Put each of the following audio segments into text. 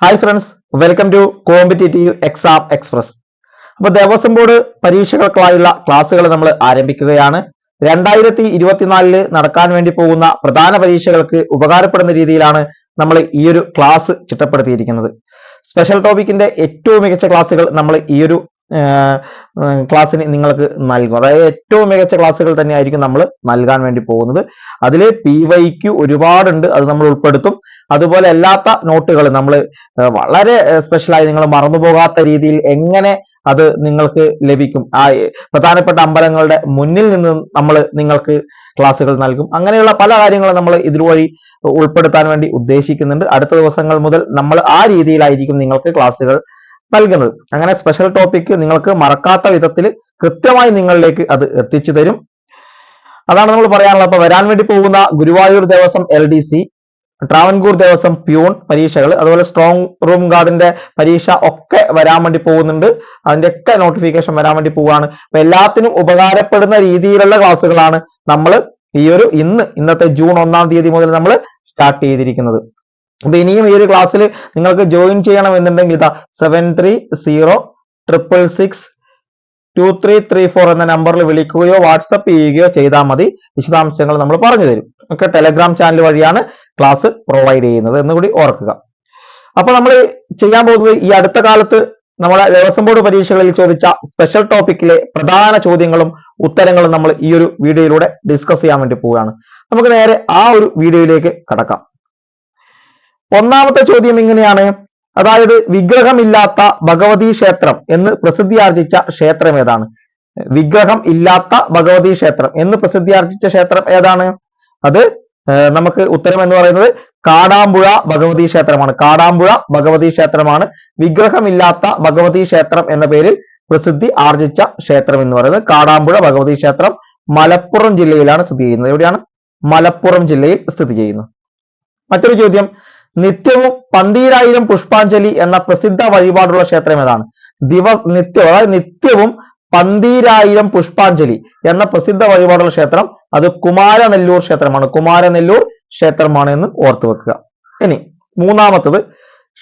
Hi friends welcome to competitive exam express അപ്പോൾ Devaswom board പരീക്ഷകൾക്കായുള്ള ക്ലാസ്സുകൾ നമ്മൾ ആരംഭിക്കുകയാണ്. രണ്ടായിരത്തി ഇരുപത്തിനാലിൽ നടക്കാൻ വേണ്ടി പോകുന്ന പ്രധാന പരീക്ഷകൾക്ക് ഉപകാരപ്പെടുന്ന രീതിയിലാണ് നമ്മൾ ഈ ഒരു ക്ലാസ് ചിട്ടപ്പെടുത്തിയിരിക്കുന്നത്. സ്പെഷ്യൽ ടോപ്പിക്കിന്റെ ഏറ്റവും മികച്ച ക്ലാസ്സുകൾ നമ്മൾ ഈ ഒരു ക്ലാസ്സിന് നിങ്ങൾക്ക് നൽകും. അതായത് ഏറ്റവും മികച്ച ക്ലാസ്സുകൾ തന്നെയായിരിക്കും നമ്മൾ നൽകാൻ വേണ്ടി പോകുന്നത്. അതിൽ പി വൈക്ക് ഒരുപാടുണ്ട് അത് നമ്മൾ ഉൾപ്പെടുത്തും. അതുപോലെ അല്ലാത്ത നോട്ടുകൾ നമ്മൾ വളരെ സ്പെഷ്യലായി നിങ്ങൾ മറന്നു പോകാത്ത രീതിയിൽ എങ്ങനെ അത് നിങ്ങൾക്ക് ലഭിക്കും? ആ പ്രധാനപ്പെട്ട അമ്പലങ്ങളുടെ മുന്നിൽ നിന്ന് നമ്മൾ നിങ്ങൾക്ക് ക്ലാസ്സുകൾ നൽകും. അങ്ങനെയുള്ള പല കാര്യങ്ങളും നമ്മൾ ഇതുവഴി ഉൾപ്പെടുത്താൻ വേണ്ടി ഉദ്ദേശിക്കുന്നുണ്ട്. അടുത്ത ദിവസങ്ങൾ മുതൽ നമ്മൾ ആ രീതിയിലായിരിക്കും നിങ്ങൾക്ക് ക്ലാസ്സുകൾ നൽകുന്നത്. അങ്ങനെ സ്പെഷ്യൽ ടോപ്പിക് നിങ്ങൾക്ക് മറക്കാത്ത വിധത്തിൽ കൃത്യമായി നിങ്ങളിലേക്ക് അത് എത്തിച്ചു തരും. അതാണ് നമ്മൾ പറയാനുള്ളത്. അപ്പൊ വരാൻ വേണ്ടി പോകുന്ന Guruvayur Devaswom L D C Travancore Devaswom peon പരീക്ഷകൾ അതുപോലെ സ്ട്രോങ് റൂം ഗാർഡിന്റെ പരീക്ഷ ഒക്കെ വരാൻ വേണ്ടി പോകുന്നുണ്ട്. അതിന്റെ ഒക്കെ നോട്ടിഫിക്കേഷൻ വരാൻ വേണ്ടി പോവുകയാണ്. അപ്പൊ എല്ലാത്തിനും ഉപകാരപ്പെടുന്ന രീതിയിലുള്ള ക്ലാസ്സുകളാണ് നമ്മൾ ഈ ഒരു ഇന്ന് ഇന്നത്തെ ജൂൺ ഒന്നാം തീയതി മുതൽ നമ്മൾ സ്റ്റാർട്ട് ചെയ്തിരിക്കുന്നത്. അപ്പൊ ഇനിയും ഈ ഒരു ക്ലാസ്സിൽ നിങ്ങൾക്ക് ജോയിൻ ചെയ്യണമെന്നുണ്ടെങ്കിൽ ഇതാ seven three zero triple six two three three four എന്ന നമ്പറിൽ വിളിക്കുകയോ വാട്സപ്പ് ചെയ്യുകയോ ചെയ്താൽ മതി. വിശദാംശങ്ങൾ നമ്മൾ പറഞ്ഞു തരും. ഒക്കെ ടെലഗ്രാം ചാനൽ വഴിയാണ് ക്ലാസ് പ്രൊവൈഡ് ചെയ്യുന്നത് എന്ന് കൂടി ഓർക്കുക. അപ്പോൾ നമ്മൾ ചെയ്യാൻ പോകുന്നത് ഈ അടുത്ത കാലത്ത് നമ്മുടെ ദേവസ്വം ബോർഡ് പരീക്ഷകളിൽ ചോദിച്ച സ്പെഷ്യൽ ടോപ്പിക്കിലെ പ്രധാന ചോദ്യങ്ങളും ഉത്തരങ്ങളും നമ്മൾ ഈ ഒരു വീഡിയോയിലൂടെ ഡിസ്കസ് ചെയ്യാൻ വേണ്ടി പോവുകയാണ്. നമുക്ക് നേരെ ആ ഒരു വീഡിയോയിലേക്ക് കടക്കാം. ഒന്നാമത്തെ ചോദ്യം ഇങ്ങനെയാണ്. അതായത് വിഗ്രഹമില്ലാത്ത ഭഗവതി ക്ഷേത്രം എന്ന് പ്രസിദ്ധിയാർജിച്ച ക്ഷേത്രം ഏതാണ്? വിഗ്രഹം ഇല്ലാത്ത ഭഗവതി ക്ഷേത്രം എന്ന് പ്രസിദ്ധിയാർജിച്ച ക്ഷേത്രം ഏതാണ്? അത് നമുക്ക് ഉത്തരം എന്ന് പറയുന്നത് കാടാമ്പുഴ ഭഗവതി ക്ഷേത്രമാണ്. കാടാമ്പുഴ ഭഗവതി ക്ഷേത്രമാണ്. വിഗ്രഹമില്ലാത്ത ഭഗവതി ക്ഷേത്രം എന്ന പേരിൽ പ്രസിദ്ധി ആർജിച്ച ക്ഷേത്രം എന്ന് പറയുന്നത് കാടാമ്പുഴ ഭഗവതി ക്ഷേത്രം മലപ്പുറം ജില്ലയിലാണ് സ്ഥിതി ചെയ്യുന്നത്. എവിടെയാണ്? മലപ്പുറം ജില്ലയിൽ സ്ഥിതി ചെയ്യുന്നു. മറ്റൊരു ചോദ്യം. നിത്യവും പന്തീരായിരം പുഷ്പാഞ്ജലി എന്ന പ്രസിദ്ധ വഴിപാടുള്ള ക്ഷേത്രം ഏതാണ്? ദിവ നിത്യവും അതായത് നിത്യവും പന്തീരായിരം പുഷ്പാഞ്ജലി എന്ന പ്രസിദ്ധ വഴിപാടുള്ള ക്ഷേത്രം അത് കുമാരനെല്ലൂർ ക്ഷേത്രമാണ്. കുമാരനെല്ലൂർ ക്ഷേത്രമാണ് എന്ന് ഓർത്തു വെക്കുക. ഇനി മൂന്നാമത്തത്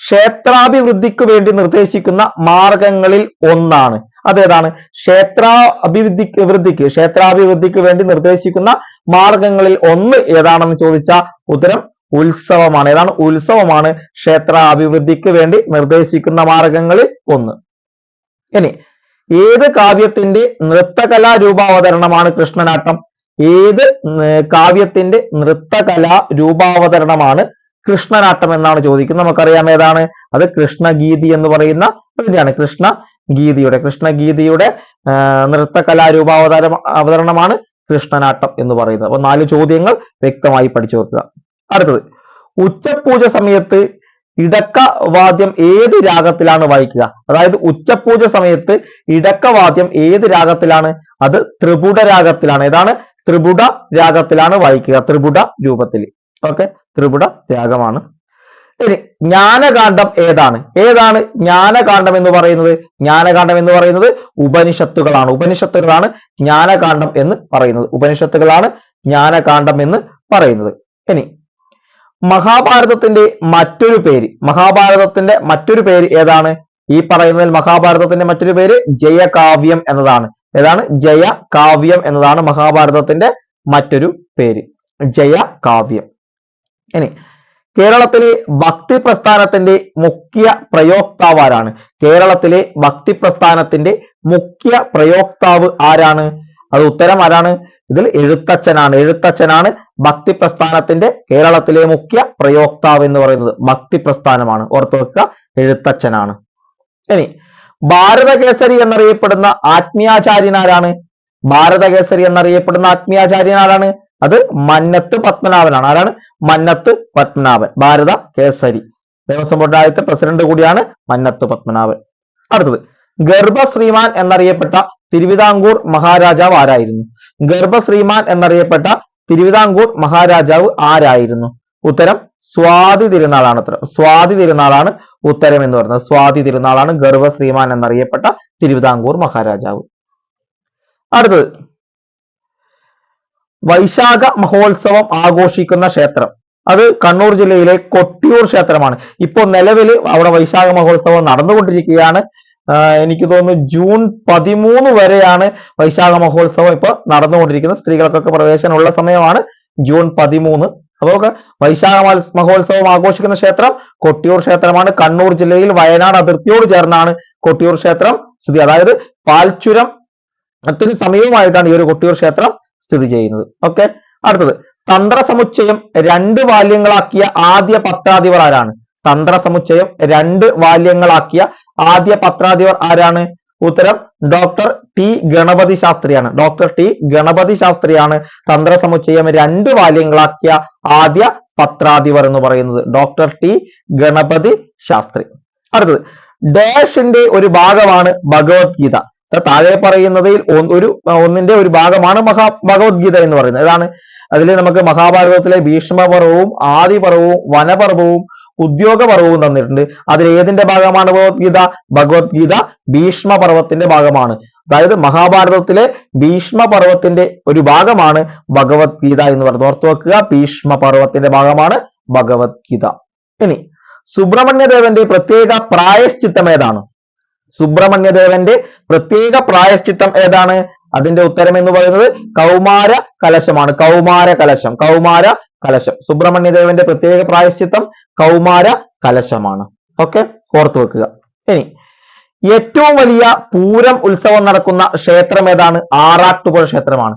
ക്ഷേത്രാഭിവൃദ്ധിക്ക് വേണ്ടി നിർദ്ദേശിക്കുന്ന മാർഗങ്ങളിൽ ഒന്നാണ്. അതേതാണ്? ക്ഷേത്ര അഭിവൃദ്ധിക്ക് വൃദ്ധിക്ക് ക്ഷേത്രാഭിവൃദ്ധിക്ക് വേണ്ടി നിർദ്ദേശിക്കുന്ന മാർഗങ്ങളിൽ ഒന്ന് ഏതാണെന്ന് ചോദിച്ച ഉത്തരം ഉത്സവമാണ്. ഏതാണ്? ഉത്സവമാണ് ക്ഷേത്ര അഭിവൃദ്ധിക്ക് വേണ്ടി നിർദ്ദേശിക്കുന്ന മാർഗങ്ങളിൽ ഒന്ന്. ഇനി ഏത് കാവ്യത്തിന്റെ നൃത്തകലാ രൂപാവതരണമാണ് കൃഷ്ണനാട്ടം? ഏത് കാവ്യത്തിന്റെ നൃത്തകലാ രൂപാവതരണമാണ് കൃഷ്ണനാട്ടം എന്നാണ് ചോദിക്കുന്നത്. നമുക്കറിയാം ഏതാണ്? അത് കൃഷ്ണഗീതി എന്ന് പറയുന്ന കൃതിയാണ്. കൃഷ്ണ ഗീതിയുടെ കൃഷ്ണഗീതിയുടെ നൃത്തകലാ രൂപാവതര അവതരണമാണ് കൃഷ്ണനാട്ടം എന്ന് പറയുന്നത്. അപ്പൊ നാല് ചോദ്യങ്ങൾ വ്യക്തമായി പഠിച്ചു വെക്കുക. അടുത്തത് ഉച്ചപൂജ സമയത്ത് ഇടക്ക വാദ്യം ഏത് രാഗത്തിലാണ് വായിക്കുക? അതായത് ഉച്ചപൂജ സമയത്ത് ഇടക്ക വാദ്യം ഏത് രാഗത്തിലാണ്? അത് ത്രിപുട രാഗത്തിലാണ്. ഏതാണ്? ത്രിപുട രാഗത്തിലാണ് വായിക്കുക. ത്രിപുട രൂപത്തിൽ. ഓക്കെ? ത്രിപുട രാഗമാണ്. ഇനി ജ്ഞാനകാന്ഡം ഏതാണ്? ഏതാണ് ജ്ഞാനകാന്ഡം എന്ന് പറയുന്നത്? ജ്ഞാനകാന്ഡം എന്ന് പറയുന്നത് ഉപനിഷത്തുകളാണ്. ഉപനിഷത്തുകളാണ് ജ്ഞാനകാന്ഡം എന്ന് പറയുന്നത്. ഉപനിഷത്തുകളാണ് ജ്ഞാനകാന്ഡം എന്ന് പറയുന്നത്. ഇനി മഹാഭാരതത്തിന്റെ മറ്റൊരു പേര്. മഹാഭാരതത്തിന്റെ മറ്റൊരു പേര് ഏതാണ്? ഈ പറയുന്നതിൽ മഹാഭാരതത്തിന്റെ മറ്റൊരു പേര് ജയകാവ്യം എന്നതാണ്. ഏതാണ്? ജയ കാവ്യം എന്നതാണ് മഹാഭാരതത്തിന്റെ മറ്റൊരു പേര്. ജയ കാവ്യം ഇനി കേരളത്തിലെ ഭക്തി പ്രസ്ഥാനത്തിന്റെ മുഖ്യ പ്രയോക്താവ് ആരാണ് കേരളത്തിലെ ഭക്തി പ്രസ്ഥാനത്തിന്റെ മുഖ്യ പ്രയോക്താവ് ആരാണ്? അത് ഉത്തരം ആരാണ്? ഇതിൽ എഴുത്തച്ഛനാണ്. എഴുത്തച്ഛനാണ് ഭക്തി പ്രസ്ഥാനത്തിന്റെ കേരളത്തിലെ മുഖ്യ പ്രയോക്താവ് എന്ന് പറയുന്നത്. ഭക്തി പ്രസ്ഥാനമാണ് ഓർത്തു വെക്കുക എഴുത്തച്ഛനാണ്. ഇനി ഭാരതകേസരി എന്നറിയപ്പെടുന്ന ആത്മീയാചാര്യനാരാണ്? ഭാരതകേസരി എന്നറിയപ്പെടുന്ന ആത്മീയാചാര്യനാരാണ്? അത് മന്നത്ത് പത്മനാഭനാണ്. ആരാണ്? മന്നത്ത് പത്മനാഭൻ. ഭാരത കേസരി ദേവസ്വം ബോർഡ് ആദ്യത്തെ പ്രസിഡന്റ് കൂടിയാണ് മന്നത്ത് പത്മനാഭൻ. അടുത്തത് ഗർഭശ്രീമാൻ എന്നറിയപ്പെട്ട തിരുവിതാംകൂർ മഹാരാജാവ് ആരായിരുന്നു? ഗർഭശ്രീമാൻ എന്നറിയപ്പെട്ട തിരുവിതാംകൂർ മഹാരാജാവ് ആരായിരുന്നു? ഉത്തരം സ്വാതി തിരുനാളാണ് ഉത്തരം. സ്വാതി തിരുനാളാണ് ഉത്തരം എന്ന് പറയുന്നത് സ്വാതി തിരുനാളാണ് ഗർഭശ്രീമാൻ എന്നറിയപ്പെട്ട തിരുവിതാംകൂർ മഹാരാജാവ്. അടുത്തത് വൈശാഖ മഹോത്സവം ആഘോഷിക്കുന്ന ക്ഷേത്രം. അത് കണ്ണൂർ ജില്ലയിലെ കൊട്ടിയൂർ ക്ഷേത്രമാണ്. ഇപ്പോൾ നിലവിൽ അവിടെ വൈശാഖ മഹോത്സവം നടന്നുകൊണ്ടിരിക്കുകയാണ്. എനിക്ക് തോന്നുന്നു ജൂൺ പതിമൂന്ന് വരെയാണ് വൈശാഖ മഹോത്സവം ഇപ്പൊ നടന്നുകൊണ്ടിരിക്കുന്നത്. സ്ത്രീകൾക്കൊക്കെ പ്രവേശനമുള്ള സമയമാണ് ജൂൺ പതിമൂന്ന്. അതൊക്കെ വൈശാഖ മഹോത്സവം ആഘോഷിക്കുന്ന ക്ഷേത്രം കൊട്ടിയൂർ ക്ഷേത്രമാണ്. കണ്ണൂർ ജില്ലയിൽ വയനാട് അതിർത്തിയോട് ചേർന്നാണ് കൊട്ടിയൂർ ക്ഷേത്രം സ്ഥിതി അതായത് പാൽച്ചുരം ത്തിന് സമീപമായിട്ടാണ് ഈ ഒരു കൊട്ടിയൂർ ക്ഷേത്രം സ്ഥിതി ചെയ്യുന്നത്. ഓക്കെ അടുത്തത്. തന്ത്ര സമുച്ചയം രണ്ട് വാല്യങ്ങളാക്കിയ ആദ്യ പത്രാധിപർ ആരാണ് തന്ത്ര സമുച്ചയം രണ്ട് വാല്യങ്ങളാക്കിയ ആദ്യ പത്രാധിപർ ആരാണ്? ഉത്തരം ഡോക്ടർ ടി ഗണപതി ശാസ്ത്രിയാണ്. ഡോക്ടർ ടി ഗണപതി ശാസ്ത്രിയാണ് തന്ത്ര സമുച്ചയം രണ്ട് വാല്യങ്ങളാക്കിയ ആദ്യ പത്രാധിപർ എന്ന് പറയുന്നത്. Doctor T Ganapathi Shastri. അടുത്തത് ഡാഷിന്റെ ഒരു ഭാഗമാണ് ഭഗവത്ഗീത. താഴെ പറയുന്നതിൽ ഒരു ഒന്നിന്റെ ഒരു ഭാഗമാണ് മഹാ ഭഗവത്ഗീത എന്ന് പറയുന്നത്. അതാണ് അതിൽ നമുക്ക് മഹാഭാരതത്തിലെ ഭീഷ്മപർവവും ആദിപർവവും വനപർവവും ഉദ്യോഗപർവവും തന്നിട്ടുണ്ട്. അതിൽ ഏതിന്റെ ഭാഗമാണ് ഭഗവത്ഗീത? ഭഗവത്ഗീത ഭീഷ്മപർവത്തിന്റെ ഭാഗമാണ്. അതായത് മഹാഭാരതത്തിലെ ഭീഷ്മപർവത്തിന്റെ ഒരു ഭാഗമാണ് ഭഗവത്ഗീത എന്ന് പറയുന്നത്. ഓർത്തു വെക്കുക ഭീഷ്മപർവത്തിന്റെ ഭാഗമാണ് ഭഗവത്ഗീത. ഇനി സുബ്രഹ്മണ്യദേവന്റെ പ്രത്യേക പ്രായശ്ചിത്തം ഏതാണ്? സുബ്രഹ്മണ്യദേവന്റെ പ്രത്യേക പ്രായശ്ചിത്തം ഏതാണ്? അതിന്റെ ഉത്തരം എന്ന് പറയുന്നത് കൗമാര കലശമാണ്. കൗമാര കലശം. കൗമാര കലശം. സുബ്രഹ്മണ്യദേവന്റെ പ്രത്യേക പ്രായശ്ചിത്തം കൗമാര കലശമാണ്. ഓക്കെ ഓർത്തു വെക്കുക. ഇനി ഏറ്റവും വലിയ പൂരം ഉത്സവം നടക്കുന്ന ക്ഷേത്രം ഏതാണ്? ആറാട്ടുപുഴ ക്ഷേത്രമാണ്.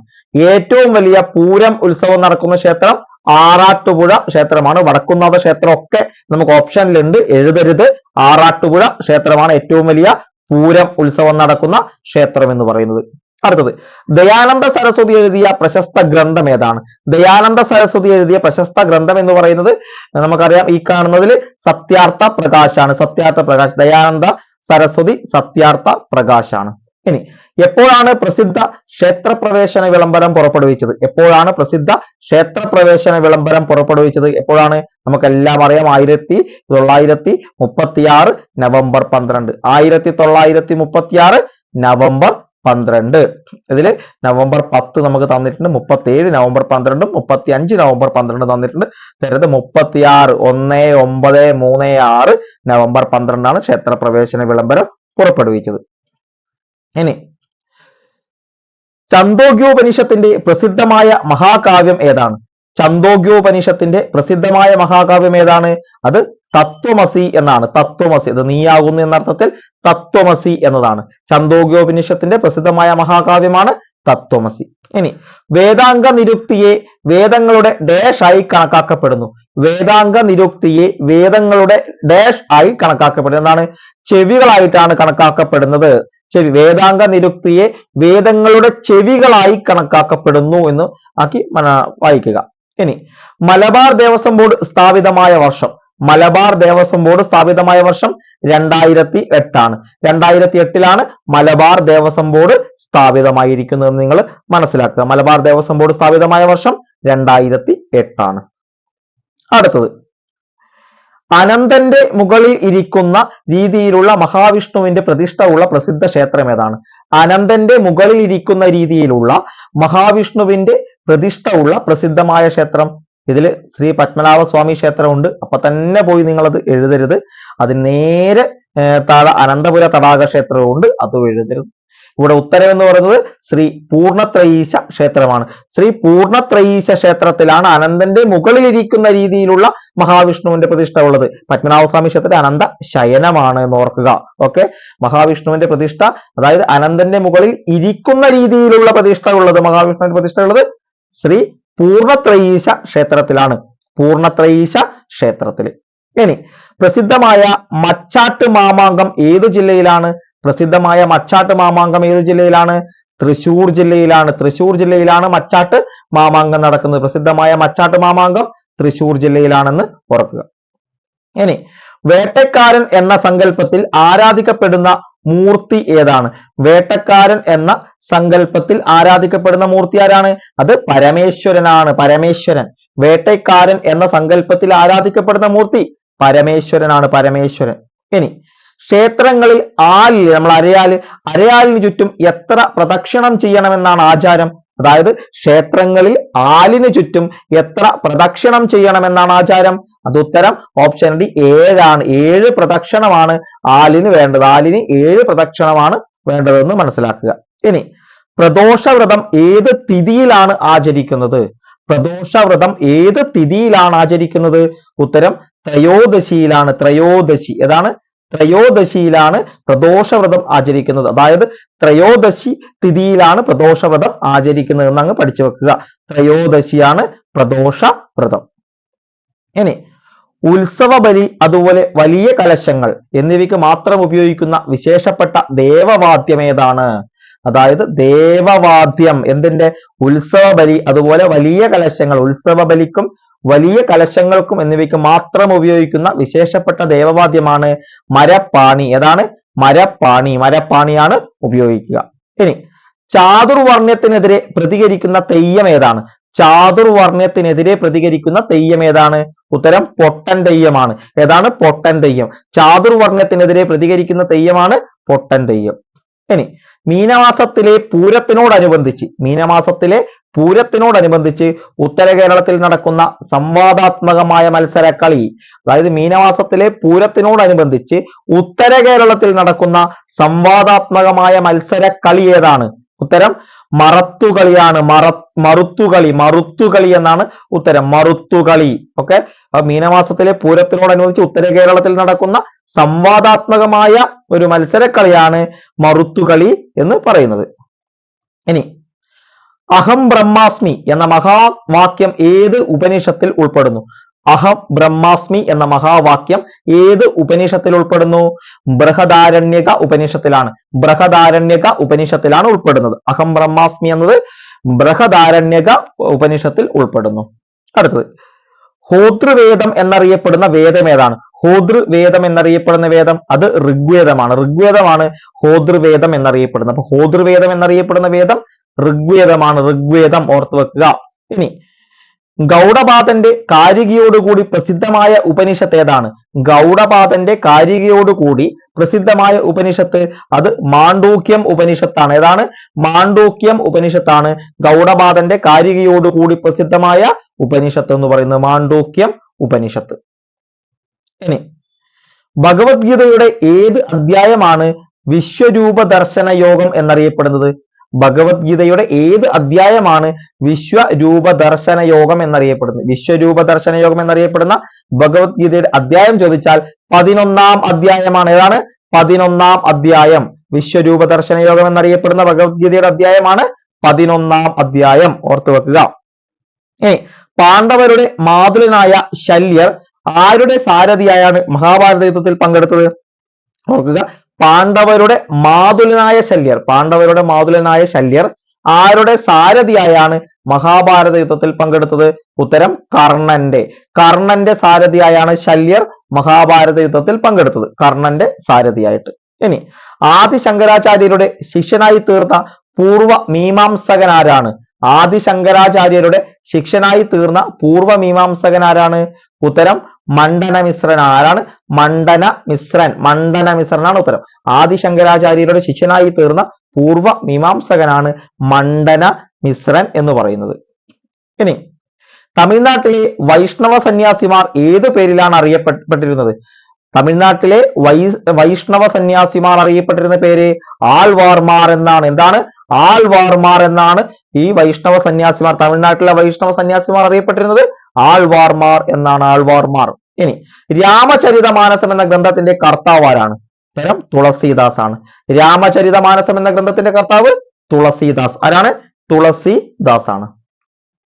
ഏറ്റവും വലിയ പൂരം ഉത്സവം നടക്കുന്ന ക്ഷേത്രം ആറാട്ടുപുഴ ക്ഷേത്രമാണ്. വടക്കുന്നാഥ ക്ഷേത്രം ഒക്കെ നമുക്ക് ഓപ്ഷനിലുണ്ട്. എഴുതരുത്. ആറാട്ടുപുഴ ക്ഷേത്രമാണ് ഏറ്റവും വലിയ പൂരം ഉത്സവം നടക്കുന്ന ക്ഷേത്രം എന്ന് പറയുന്നത്. അടുത്തത്. ദയാനന്ദ സരസ്വതി എഴുതിയ പ്രശസ്ത ഗ്രന്ഥം ഏതാണ്? ദയാനന്ദ സരസ്വതി എഴുതിയ പ്രശസ്ത ഗ്രന്ഥം എന്ന് പറയുന്നത് നമുക്കറിയാം ഈ കാണുന്നതിൽ സത്യാർത്ഥ പ്രകാശാണ്. സത്യാർത്ഥ പ്രകാശ് ദയാനന്ദ സരസ്വതി സത്യാർത്ഥ പ്രകാശാണ്. ഇനി എപ്പോഴാണ് പ്രസിദ്ധ ക്ഷേത്രപ്രവേശന വിളംബരം പുറപ്പെടുവിച്ചത്? എപ്പോഴാണ് പ്രസിദ്ധ ക്ഷേത്രപ്രവേശന വിളംബരം പുറപ്പെടുവിച്ചത്? എപ്പോഴാണ്? നമുക്കെല്ലാം അറിയാം. ആയിരത്തി തൊള്ളായിരത്തി മുപ്പത്തിയാറ് നവംബർ പന്ത്രണ്ട്. ആയിരത്തി തൊള്ളായിരത്തി മുപ്പത്തിയാറ് നവംബർ പന്ത്രണ്ട്. ഇതിൽ നവംബർ പത്ത് നമുക്ക് തന്നിട്ടുണ്ട് മുപ്പത്തി ഏഴ് നവംബർ പന്ത്രണ്ടും മുപ്പത്തി അഞ്ച് നവംബർ പന്ത്രണ്ടും തന്നിട്ടുണ്ട്. തരുന്നത് മുപ്പത്തിയാറ് ഒന്ന് ഒമ്പത് മൂന്ന് ആറ് നവംബർ പന്ത്രണ്ടാണ് ക്ഷേത്രപ്രവേശന വിളംബരം പുറപ്പെടുവിച്ചത്. ഇനി ചന്തോഗ്യോപനിഷത്തിന്റെ പ്രസിദ്ധമായ മഹാകാവ്യം ഏതാണ്? ചന്തോഗ്യോപനിഷത്തിന്റെ പ്രസിദ്ധമായ മഹാകാവ്യം ഏതാണ്? അത് തത്വമസി എന്നാണ്. തത്വമസി. അത് നീയാകുന്നു എന്ന അർത്ഥത്തിൽ തത്വമസി എന്നതാണ്. ചന്ദോഗ്യോപനിഷത്തിന്റെ പ്രസിദ്ധമായ മഹാകാവ്യമാണ് തത്വമസി. ഇനി വേദാംഗ നിരുക്തിയെ വേദങ്ങളുടെ ഡാഷ് ആയി കണക്കാക്കപ്പെടുന്നു. വേദാംഗ നിരുക്തിയെ വേദങ്ങളുടെ ഡാഷ് ആയി കണക്കാക്കപ്പെടുന്നു. എന്താണ്? ചെവികളായിട്ടാണ് കണക്കാക്കപ്പെടുന്നത്. ചെവി വേദാംഗ നിരുക്തിയെ വേദങ്ങളുടെ ചെവികളായി കണക്കാക്കപ്പെടുന്നു എന്ന് ആക്കി വായിക്കുക. ഇനി മലബാർ ദേവസ്വം ബോർഡ് സ്ഥാപിതമായ വർഷം. മലബാർ ദേവസ്വം ബോർഡ് സ്ഥാപിതമായ വർഷം രണ്ടായിരത്തി എട്ടാണ് രണ്ടായിരത്തി എട്ടിലാണ് മലബാർ ദേവസ്വം ബോർഡ് സ്ഥാപിതമായിരിക്കുന്നത് നിങ്ങൾ മനസ്സിലാക്കുക. മലബാർ ദേവസ്വം ബോർഡ് സ്ഥാപിതമായ വർഷം രണ്ടായിരത്തി എട്ടാണ് അടുത്തത്. അനന്തന്റെ മുകളിൽ ഇരിക്കുന്ന രീതിയിലുള്ള മഹാവിഷ്ണുവിന്റെ പ്രതിഷ്ഠ ഉള്ള പ്രസിദ്ധ ക്ഷേത്രം ഏതാണ്? അനന്തന്റെ മുകളിൽ ഇരിക്കുന്ന രീതിയിലുള്ള മഹാവിഷ്ണുവിന്റെ പ്രതിഷ്ഠ ഉള്ള പ്രസിദ്ധമായ ക്ഷേത്രം ഇതിൽ ശ്രീ പത്മനാഭ സ്വാമി ക്ഷേത്രമുണ്ട്. അപ്പൊ തന്നെ പോയി നിങ്ങൾ അത് എഴുതരുത്. അതിന് നേരെ താഴെ അനന്തപുര തടാക ക്ഷേത്രമുണ്ട് അതും എഴുതരുത്. ഇവിടെ ഉത്തരം എന്ന് പറയുന്നത് ശ്രീ പൂർണത്രയീശ ക്ഷേത്രമാണ്. ശ്രീ പൂർണത്രയീശ ക്ഷേത്രത്തിലാണ് അനന്തന്റെ മുകളിലിരിക്കുന്ന രീതിയിലുള്ള മഹാവിഷ്ണുവിന്റെ പ്രതിഷ്ഠ ഉള്ളത്. പത്മനാഭസ്വാമി ക്ഷേത്രത്തിൽ അനന്ത ശയനമാണ് എന്ന് ഓർക്കുക. ഓക്കെ? മഹാവിഷ്ണുവിന്റെ പ്രതിഷ്ഠ അതായത് അനന്തന്റെ മുകളിൽ ഇരിക്കുന്ന രീതിയിലുള്ള പ്രതിഷ്ഠ ഉള്ളത് മഹാവിഷ്ണുവിന്റെ പ്രതിഷ്ഠ ഉള്ളത് ശ്രീ പൂർണത്രയീശ ക്ഷേത്രത്തിലാണ്. പൂർണത്രയീശ ക്ഷേത്രത്തിൽ ഇനി പ്രസിദ്ധമായ മച്ചാട്ട് മാമാങ്കം ഏത് ജില്ലയിലാണ്? പ്രസിദ്ധമായ മച്ചാട്ട് മാമാങ്കം ഏത് ജില്ലയിലാണ്? തൃശൂർ ജില്ലയിലാണ്. തൃശൂർ ജില്ലയിലാണ് മച്ചാട്ട് മാമാങ്കം നടക്കുന്നത്. പ്രസിദ്ധമായ മച്ചാട്ട് മാമാങ്കം തൃശൂർ ജില്ലയിലാണെന്ന് ഓർക്കുക. ഇനി വേട്ടക്കാരൻ എന്ന സങ്കല്പത്തിൽ ആരാധിക്കപ്പെടുന്ന മൂർത്തി ഏതാണ്? വേട്ടക്കാരൻ എന്ന സങ്കല്പത്തിൽ ആരാധിക്കപ്പെടുന്ന മൂർത്തി ആരാണ്? അത് പരമേശ്വരനാണ് പരമേശ്വരൻ. വേട്ടക്കാരൻ എന്ന സങ്കല്പത്തിൽ ആരാധിക്കപ്പെടുന്ന മൂർത്തി പരമേശ്വരനാണ് പരമേശ്വരൻ. ഇനി ക്ഷേത്രങ്ങളിൽ ആലിൽ നമ്മൾ അരയാൽ അരയാലിന് ചുറ്റും എത്ര പ്രദക്ഷിണം ചെയ്യണമെന്നാണ് ആചാരം? അതായത് ക്ഷേത്രങ്ങളിൽ ആലിന് ചുറ്റും എത്ര പ്രദക്ഷിണം ചെയ്യണമെന്നാണ് ആചാരം? അത് ഉത്തരം ഓപ്ഷൻ ഡി ഏഴാണ്. ഏഴ് പ്രദക്ഷിണമാണ് ആലിന് വേണ്ടത്. ആലിന് ഏഴ് പ്രദക്ഷിണമാണ് വേണ്ടതെന്ന് മനസ്സിലാക്കുക. ഇനി പ്രദോഷവ്രതം ഏത് തിഥിയിലാണ് ആചരിക്കുന്നത്? പ്രദോഷവ്രതം ഏത് തിഥിയിലാണ് ആചരിക്കുന്നത്? ഉത്തരം ത്രയോദശിയിലാണ്. ത്രയോദശി. ഏതാണ്? ത്രയോദശിയിലാണ് പ്രദോഷവ്രതം ആചരിക്കുന്നത്. അതായത് ത്രയോദശി തിഥിയിലാണ് പ്രദോഷവ്രതം ആചരിക്കുന്നത് എന്നങ്ങ് പഠിച്ചു വെക്കുക. ത്രയോദശിയാണ് പ്രദോഷ വ്രതം ഇനി ഉത്സവ ബലി അതുപോലെ വലിയ കലശങ്ങൾ എന്നിവയ്ക്ക് മാത്രം ഉപയോഗിക്കുന്ന വിശേഷപ്പെട്ട ദേവവാദ്യം ഏതാണ്? അതായത് ദേവവാദ്യം എന്തിന്റെ? ഉത്സവ ബലി അതുപോലെ വലിയ കലശങ്ങൾ ഉത്സവ ബലിക്കും വലിയ കലശങ്ങൾക്കും എന്നിവയ്ക്ക് മാത്രം ഉപയോഗിക്കുന്ന വിശേഷപ്പെട്ട ദേവവാദ്യമാണ് മരപ്പാണി. ഏതാണ്? മരപ്പാണി. മരപ്പാണിയാണ് ഉപയോഗിക്കുക. ഇനി ചാതുർവർണയത്തിനെതിരെ പ്രതികരിക്കുന്ന തെയ്യം ഏതാണ്? ചാതുർവർണയത്തിനെതിരെ പ്രതികരിക്കുന്ന തെയ്യം ഏതാണ്? ഉത്തരം പൊട്ടൻ തെയ്യമാണ്. ഏതാണ്? പൊട്ടൻ തെയ്യം. ചാതുർവർണയത്തിനെതിരെ പ്രതികരിക്കുന്ന തെയ്യമാണ് പൊട്ടൻ തെയ്യം. ഇനി മീനമാസത്തിലെ പൂരത്തിനോടനുബന്ധിച്ച് മീനമാസത്തിലെ പൂരത്തിനോടനുബന്ധിച്ച് ഉത്തര കേരളത്തിൽ നടക്കുന്ന സംവാദാത്മകമായ മത്സരക്കളി അതായത് മീനമാസത്തിലെ പൂരത്തിനോടനുബന്ധിച്ച് ഉത്തര കേരളത്തിൽ നടക്കുന്ന സംവാദാത്മകമായ മത്സരക്കളി ഏതാണ്? ഉത്തരം മറത്തുകളിയാണ്. മറ മറുത്തുകളി മറുത്തുകളി എന്നാണ് ഉത്തരം. മറുത്തുകളി. ഓക്കെ? മീനമാസത്തിലെ പൂരത്തിനോടനുബന്ധിച്ച് ഉത്തര കേരളത്തിൽ നടക്കുന്ന സംവാദാത്മകമായ ഒരു മത്സരക്കളിയാണ് മറുത്തുകളി എന്ന് പറയുന്നത്. ഇനി അഹം ബ്രഹ്മാസ്മി എന്ന മഹാവാക്യം ഏത് ഉപനിഷത്തിൽ ഉൾപ്പെടുന്നു? അഹം ബ്രഹ്മാസ്മി എന്ന മഹാവാക്യം ഏത് ഉപനിഷത്തിൽ ഉൾപ്പെടുന്നു? ബൃഹദാരണ്യക ഉപനിഷത്തിലാണ്. ബൃഹദാരണ്യക ഉപനിഷത്തിലാണ് ഉൾപ്പെടുന്നത്. അഹം ബ്രഹ്മാസ്മി എന്നത് ബൃഹദാരണ്യക ഉപനിഷത്തിൽ ഉൾപ്പെടുന്നു. അടുത്തത് ഹോതൃവേദം എന്നറിയപ്പെടുന്ന വേദം ഏതാണ്? ഹോതൃവേദം എന്നറിയപ്പെടുന്ന വേദം അത് ഋഗ്വേദമാണ്. ഋഗ്വേദമാണ് ഹോതൃവേദം എന്നറിയപ്പെടുന്നത്. അപ്പൊ ഹോതൃവേദം എന്നറിയപ്പെടുന്ന വേദം ഋഗ്വേദമാണ്. ഋഗ്വേദം ഓർത്തു വെക്കുക. ഇനി ഗൗഡപാദന്റെ കാരികയോടുകൂടി പ്രസിദ്ധമായ ഉപനിഷത്ത് ഏതാണ്? ഗൗഡപാദന്റെ കാരികയോടുകൂടി പ്രസിദ്ധമായ ഉപനിഷത്ത് അത് മാണ്ഡൂക്യം ഉപനിഷത്താണ്. ഏതാണ്? മാണ്ഡൂക്യം ഉപനിഷത്താണ്. ഗൗഡപാദന്റെ കാരികയോടുകൂടി പ്രസിദ്ധമായ ഉപനിഷത്ത് എന്ന് പറയുന്നത് മാണ്ഡൂക്യം ഉപനിഷത്ത്. ഇനി ഭഗവത്ഗീതയുടെ ഏത് അധ്യായമാണ് വിശ്വരൂപ ദർശന യോഗം എന്നറിയപ്പെടുന്നത്? ഭഗവത്ഗീതയുടെ ഏത് അധ്യായമാണ് വിശ്വരൂപ ദർശന യോഗം എന്നറിയപ്പെടുന്നത്? വിശ്വരൂപ ദർശന യോഗം എന്നറിയപ്പെടുന്ന ഭഗവത്ഗീതയുടെ അധ്യായം ചോദിച്ചാൽ പതിനൊന്നാം അധ്യായമാണ്. ഏതാണ്? പതിനൊന്നാം അധ്യായം. വിശ്വരൂപ ദർശന യോഗം എന്നറിയപ്പെടുന്ന ഭഗവത്ഗീതയുടെ അധ്യായമാണ് പതിനൊന്നാം അധ്യായം. ഓർത്തു വെക്കുക ഏ പാണ്ഡവരുടെ മാതുലനായ ശല്യർ ആരുടെ സാരഥിയായാണ് മഹാഭാരത യുദ്ധത്തിൽ പങ്കെടുത്തത്? ഓർക്കുക പാണ്ഡവരുടെ മാതുലനായ ശല്യർ പാണ്ഡവരുടെ മാതുലനായ ശല്യർ ആരുടെ സാരഥിയായാണ് മഹാഭാരത യുദ്ധത്തിൽ പങ്കെടുത്തത്? ഉത്തരം കർണന്റെ. കർണന്റെ സാരഥിയായാണ് ശല്യർ മഹാഭാരത യുദ്ധത്തിൽ പങ്കെടുത്തത്. കർണന്റെ സാരഥിയായിട്ട്. ഇനി ആദി ശങ്കരാചാര്യരുടെ ശിഷ്യനായി തീർന്ന പൂർവ മീമാംസകൻ ആരാണ് ആദി ശങ്കരാചാര്യരുടെ ശിഷ്യനായി തീർന്ന പൂർവ മീമാംസകൻ ആരാണ് ഉത്തരം മണ്ഡന മിശ്രൻ ആരാണ്? മണ്ഡന മിശ്രൻ. മണ്ഡന മിശ്രനാണ് ഉത്തരം. ആദിശങ്കരാചാര്യരുടെ ശിഷ്യനായി തീർന്ന പൂർവ മീമാംസകനാണ് മണ്ഡന മിശ്രൻ എന്ന് പറയുന്നത്. ഇനി തമിഴ്നാട്ടിലെ വൈഷ്ണവ സന്യാസിമാർ ഏത് പേരിലാണ് അറിയപ്പെട്ടിരുന്നത്? തമിഴ്നാട്ടിലെ വൈ വൈഷ്ണവ സന്യാസിമാർ അറിയപ്പെട്ടിരുന്ന പേര് ആൾവാർമാർ എന്നാണ്. എന്താണ്? ആൾവാർമാർ എന്നാണ് ഈ വൈഷ്ണവ സന്യാസിമാർ തമിഴ്നാട്ടിലെ വൈഷ്ണവ സന്യാസിമാർ അറിയപ്പെട്ടിരുന്നത്. ആൾവാർമാർ എന്നാണ് ആൾവാർമാർ. ഇനി രാമചരിതമാനസം എന്ന ഗ്രന്ഥത്തിന്റെ കർത്താവ് ആരാണ്? ഉത്തരം തുളസീദാസ് ആണ് രാമചരിതമാനസം എന്ന ഗ്രന്ഥത്തിന്റെ കർത്താവ് തുളസീദാസ്. ആരാണ്? തുളസീദാസ് ആണ്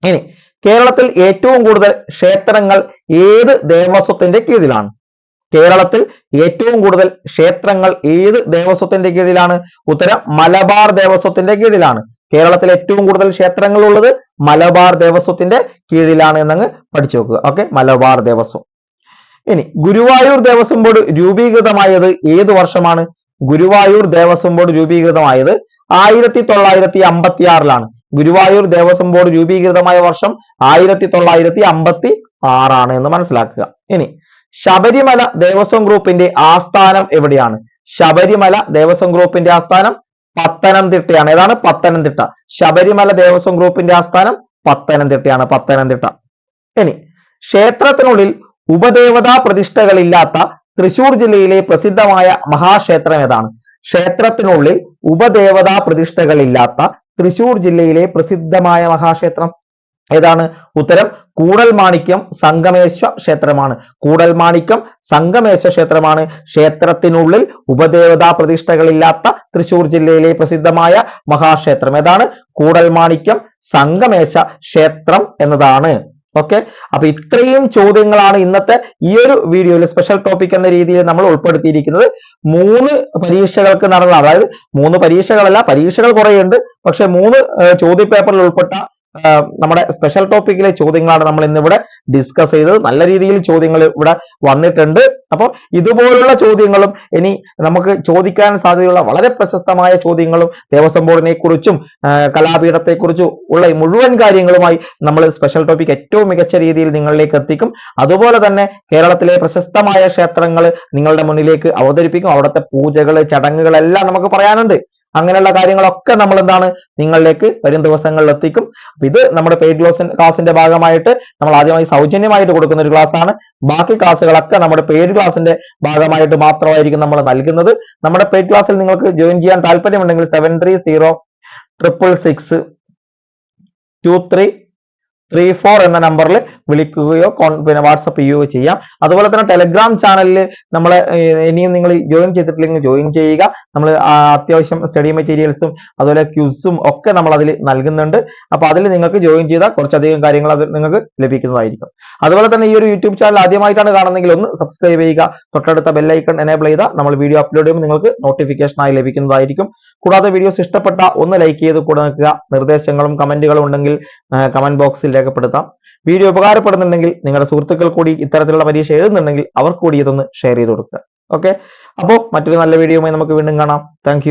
ഇനി കേരളത്തിൽ ഏറ്റവും കൂടുതൽ ക്ഷേത്രങ്ങൾ ഏത് ദേവസ്വത്തിന്റെ കീഴിലാണ്? കേരളത്തിൽ ഏറ്റവും കൂടുതൽ ക്ഷേത്രങ്ങൾ ഏത് ദേവസ്വത്തിന്റെ കീഴിലാണ്? ഉത്തരം മലബാർ ദേവസ്വത്തിന്റെ കീഴിലാണ്. കേരളത്തിൽ ഏറ്റവും കൂടുതൽ ക്ഷേത്രങ്ങൾ ഉള്ളത് മലബാർ ദേവസ്വത്തിന്റെ കീഴിലാണ് എന്നങ്ങ് പഠിച്ചു നോക്കുക. ഓക്കെ മലബാർ ദേവസ്വം. ഇനി ഗുരുവായൂർ ദേവസ്വം ബോർഡ് രൂപീകൃതമായത് ഏത് വർഷമാണ്? ഗുരുവായൂർ ദേവസ്വം ബോർഡ് രൂപീകൃതമായത് ആയിരത്തി തൊള്ളായിരത്തി അമ്പത്തി ആറിലാണ് ഗുരുവായൂർ ദേവസ്വം ബോർഡ് രൂപീകൃതമായ വർഷം ആയിരത്തി തൊള്ളായിരത്തി അമ്പത്തി ആറാണ് എന്ന് മനസ്സിലാക്കുക. ഇനി ശബരിമല ദേവസ്വം ഗ്രൂപ്പിന്റെ ആസ്ഥാനം എവിടെയാണ്? ശബരിമല ദേവസ്വം ഗ്രൂപ്പിന്റെ ആസ്ഥാനം പത്തനംതിട്ടയാണ്. ഏതാണ്? പത്തനംതിട്ട. ശബരിമല ദേവസ്വം ഗ്രൂപ്പിന്റെ ആസ്ഥാനം പത്തനംതിട്ടയാണ്. പത്തനംതിട്ട. ഇനി ക്ഷേത്രത്തിനുള്ളിൽ ഉപദേവതാ പ്രതിഷ്ഠകളില്ലാത്ത തൃശൂർ ജില്ലയിലെ പ്രസിദ്ധമായ മഹാക്ഷേത്രം ഏതാണ്? ക്ഷേത്രത്തിനുള്ളിൽ ഉപദേവതാ പ്രതിഷ്ഠകളില്ലാത്ത തൃശൂർ ജില്ലയിലെ പ്രസിദ്ധമായ മഹാക്ഷേത്രം ഏതാണ്? ഉത്തരം കൂടൽമാണിക്യം സംഗമേശ്വ ക്ഷേത്രമാണ്. കൂടൽമാണിക്യം സംഗമേശ ക്ഷേത്രമാണ്. ക്ഷേത്രത്തിനുള്ളിൽ ഉപദേവതാ പ്രതിഷ്ഠകളില്ലാത്ത തൃശൂർ ജില്ലയിലെ പ്രസിദ്ധമായ മഹാക്ഷേത്രം ഏതാണ്? കൂടൽമാണിക്യം സംഗമേശ ക്ഷേത്രം എന്നതാണ്. ഓക്കെ? അപ്പൊ ഇത്രയും ചോദ്യങ്ങളാണ് ഇന്നത്തെ ഈ ഒരു വീഡിയോയിൽ സ്പെഷ്യൽ ടോപ്പിക് എന്ന രീതിയിൽ നമ്മൾ ഉൾപ്പെടുത്തിയിരിക്കുന്നത്. മൂന്ന് പരീക്ഷകൾക്ക് നടന്ന അതായത് മൂന്ന് പരീക്ഷകളല്ല പരീക്ഷകൾ കുറേയുണ്ട്. പക്ഷെ മൂന്ന് ചോദ്യ പേപ്പറിൽ ഉൾപ്പെട്ട നമ്മുടെ സ്പെഷ്യൽ ടോപ്പിക്കിലെ ചോദ്യങ്ങളാണ് നമ്മൾ ഇന്നിവിടെ ഡിസ്കസ് ചെയ്തത്. നല്ല രീതിയിൽ ചോദ്യങ്ങൾ ഇവിടെ വന്നിട്ടുണ്ട്. അപ്പോൾ ഇതുപോലുള്ള ചോദ്യങ്ങളും ഇനി നമുക്ക് ചോദിക്കാൻ സാധ്യതയുള്ള വളരെ പ്രശസ്തമായ ചോദ്യങ്ങളും ദേവസ്വം ബോർഡിനെ കുറിച്ചും കലാപീഠത്തെക്കുറിച്ചും ഉള്ള മുഴുവൻ കാര്യങ്ങളുമായി നമ്മൾ സ്പെഷ്യൽ ടോപ്പിക് ഏറ്റവും മികച്ച രീതിയിൽ നിങ്ങളിലേക്ക് എത്തിക്കും. അതുപോലെ തന്നെ കേരളത്തിലെ പ്രശസ്തമായ ക്ഷേത്രങ്ങൾ നിങ്ങളുടെ മുന്നിലേക്ക് അവതരിപ്പിക്കും. അവിടുത്തെ പൂജകൾ ചടങ്ങുകളെല്ലാം നമുക്ക് പറയാനുണ്ട്. അങ്ങനെയുള്ള കാര്യങ്ങളൊക്കെ നമ്മൾ എന്താണ് നിങ്ങളിലേക്ക് വരും ദിവസങ്ങളിൽ എത്തിക്കും ഇത് നമ്മുടെ പെയ്ഡ് ക്ലാസ് ക്ലാസിന്റെ ഭാഗമായിട്ട് നമ്മൾ ആദ്യമായി സൗജന്യമായിട്ട് കൊടുക്കുന്ന ഒരു ക്ലാസ് ആണ്. ബാക്കി ക്ലാസ്സുകളൊക്കെ നമ്മുടെ പെയ്ഡ് ക്ലാസിന്റെ ഭാഗമായിട്ട് മാത്രമായിരിക്കും നമ്മൾ നൽകുന്നത്. നമ്മുടെ പെയ്ഡ് ക്ലാസ്സിൽ നിങ്ങൾക്ക് ജോയിൻ ചെയ്യാൻ താല്പര്യമുണ്ടെങ്കിൽ seven three zero triple six two three three four എന്ന നമ്പറിൽ വിളിക്കുകയോ പിന്നെ വാട്സപ്പ് ചെയ്യുകയോ ചെയ്യാം. അതുപോലെ തന്നെ ടെലഗ്രാം ചാനലിൽ നമ്മൾ ഇനിയും നിങ്ങൾ ജോയിൻ ചെയ്തിട്ടില്ലെങ്കിൽ ജോയിൻ ചെയ്യുക. നമ്മൾ അത്യാവശ്യം സ്റ്റഡി മെറ്റീരിയൽസും അതുപോലെ ക്യൂസും ഒക്കെ നമ്മൾ അതിൽ നൽകുന്നുണ്ട്. അപ്പോൾ അതിൽ നിങ്ങൾക്ക് ജോയിൻ ചെയ്താൽ കുറച്ചധികം കാര്യങ്ങൾ അത് നിങ്ങൾക്ക് ലഭിക്കുന്നതായിരിക്കും. അതുപോലെ തന്നെ ഈ ഒരു യൂട്യൂബ് ചാനൽ ആദ്യമായിട്ടാണ് കാണുന്നെങ്കിൽ ഒന്ന് സബ്സ്ക്രൈബ് ചെയ്യുക. തൊട്ടടുത്ത ബെല്ലൈക്കൺ എനേബിൾ ചെയ്താൽ നമ്മൾ വീഡിയോ അപ്ലോഡ് ചെയ്യുമ്പോൾ നിങ്ങൾക്ക് നോട്ടിഫിക്കേഷനായി ലഭിക്കുന്നതായിരിക്കും. കൂടാതെ വീഡിയോസ് ഇഷ്ടപ്പെട്ട ഒന്ന് ലൈക്ക് ചെയ്ത് കൂടെ നിൽക്കുക. നിർദ്ദേശങ്ങളും കമന്റുകളും ഉണ്ടെങ്കിൽ കമന്റ് ബോക്സിൽ രേഖപ്പെടുത്താം. വീഡിയോ ഉപകാരപ്പെടുന്നുണ്ടെങ്കിൽ നിങ്ങളുടെ സുഹൃത്തുക്കൾ കൂടി ഇത്തരത്തിലുള്ള പരീക്ഷ എഴുതുന്നുണ്ടെങ്കിൽ അവർക്ക് കൂടി ഇതൊന്ന് ഷെയർ ചെയ്ത് കൊടുക്കുക. ഓക്കെ അപ്പോൾ മറ്റൊരു നല്ല വീഡിയോയുമായി നമുക്ക് വീണ്ടും കാണാം. താങ്ക്